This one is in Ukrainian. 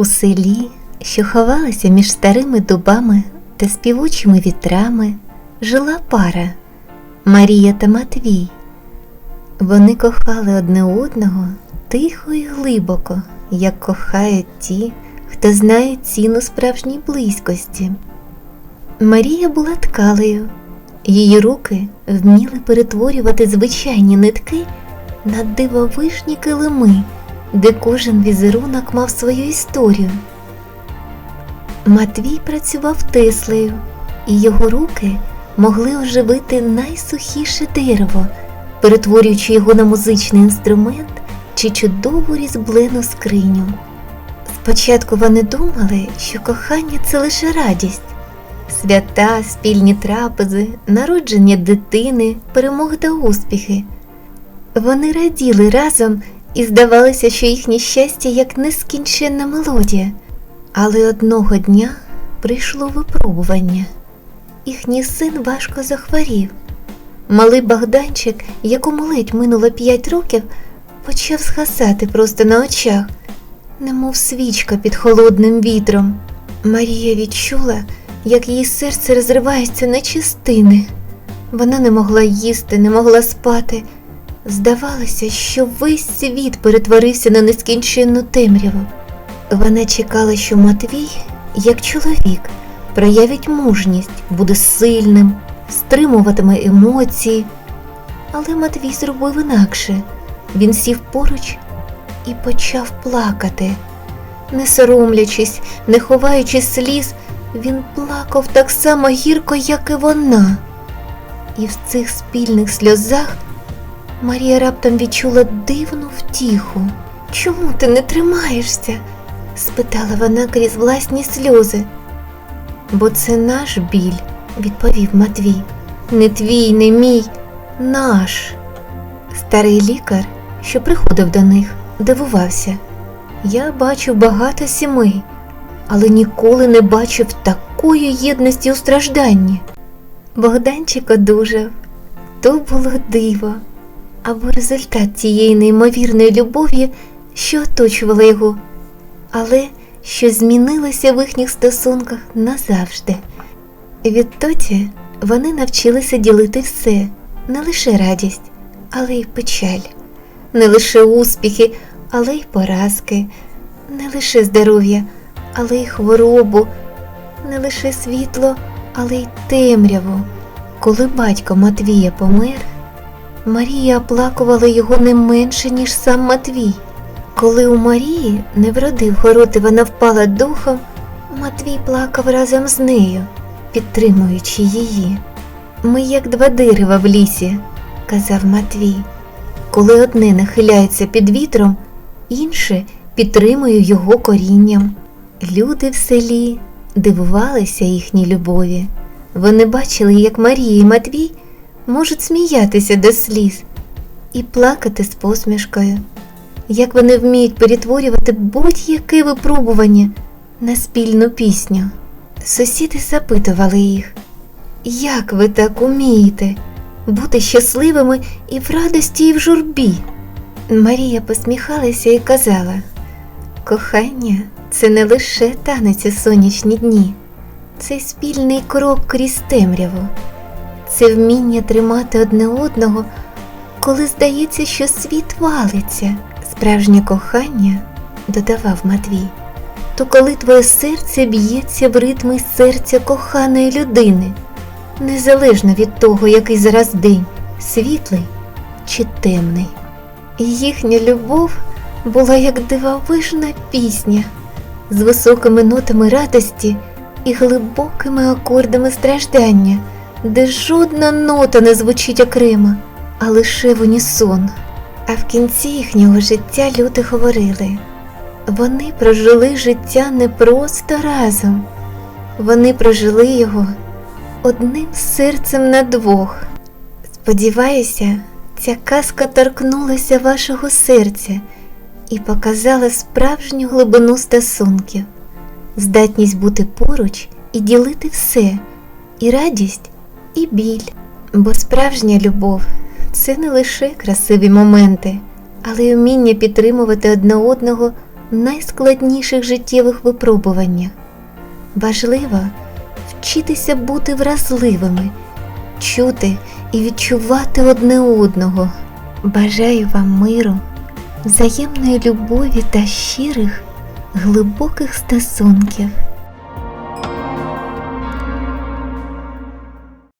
У селі, що ховалася між старими дубами та співучими вітрами, жила пара Марія та Матвій. Вони кохали одне одного тихо і глибоко, як кохають ті, хто знає ціну справжній близькості. Марія була ткалею, її руки вміли перетворювати звичайні нитки на дивовижні килими, де кожен візерунок мав свою історію. Матвій працював Теслею, і його руки могли оживити найсухіше дерево, перетворюючи його на музичний інструмент чи чудову різблену скриню. Спочатку вони думали, що кохання це лише радість, свята, спільні трапези, народження дитини, перемоги та успіхи. Вони раділи разом і здавалося, що їхнє щастя як нескінченна мелодія. Але одного дня прийшло випробування. Їхній син важко захворів. Малий Богданчик, якому ледь минуло п'ять років, почав згасати просто на очах, немов свічка під холодним вітром. Марія відчула, як її серце розривається на частини. Вона не могла їсти, не могла спати. Здавалося, що весь світ перетворився на нескінченну темряву. Вона чекала, що Матвій, як чоловік, проявить мужність, буде сильним, стримуватиме емоції. Але Матвій зробив інакше. Він сів поруч і почав плакати. Не соромлячись, не ховаючи сліз, він плакав так само гірко, як і вона. І в цих спільних сльозах Марія раптом відчула дивну втіху. Чому ти не тримаєшся? спитала вона крізь власні сльози. Бо це наш біль, відповів Матвій. Не твій, не мій, наш. Старий лікар, що приходив до них, дивувався. Я бачив багато сімей, але ніколи не бачив такої єдності у стражданні. Богданчик одужав, то було диво, або результат тієї неймовірної любові, що оточувала його, але що змінилося в їхніх стосунках назавжди. Відтоді вони навчилися ділити все, не лише радість, але й печаль, не лише успіхи, але й поразки, не лише здоров'я, але й хворобу, не лише світло, але й темряву. Коли батько Матвія помер, Марія оплакувала його не менше, ніж сам Матвій. Коли у Марії не вродив город і вона впала духом, Матвій плакав разом з нею, підтримуючи її. Ми як два дерева в лісі, казав Матвій. Коли одне нахиляється під вітром, інше підтримує його корінням. Люди в селі дивувалися їхній любові. Вони бачили, як Марія і Матвій можуть сміятися до сліз і плакати з посмішкою, як вони вміють перетворювати будь-яке випробування на спільну пісню. Сусіди запитували їх, як ви так умієте бути щасливими і в радості, і в журбі? Марія посміхалася і казала: кохання це не лише танець у сонячні дні, це спільний крок крізь темряву, це вміння тримати одне одного, коли здається, що світ валиться. Справжнє кохання, додавав Матвій, то коли твоє серце б'ється в ритмі серця коханої людини, незалежно від того, який зараз день, світлий чи темний. Їхня любов була як дивовижна пісня з високими нотами радості і глибокими акордами страждання, де жодна нота не звучить окремо, а лише в унісон. А в кінці їхнього життя люди говорили вони прожили життя не просто разом, вони прожили його одним серцем на двох. Сподіваюся, ця казка торкнулася вашого серця і показала справжню глибину стосунків, здатність бути поруч і ділити все, і радість, і біль, бо справжня любов це не лише красиві моменти, але й вміння підтримувати одне одного найскладніших життєвих випробуваннях. Важливо вчитися бути вразливими, чути і відчувати одне одного. Бажаю вам миру, взаємної любові та щирих, глибоких стосунків.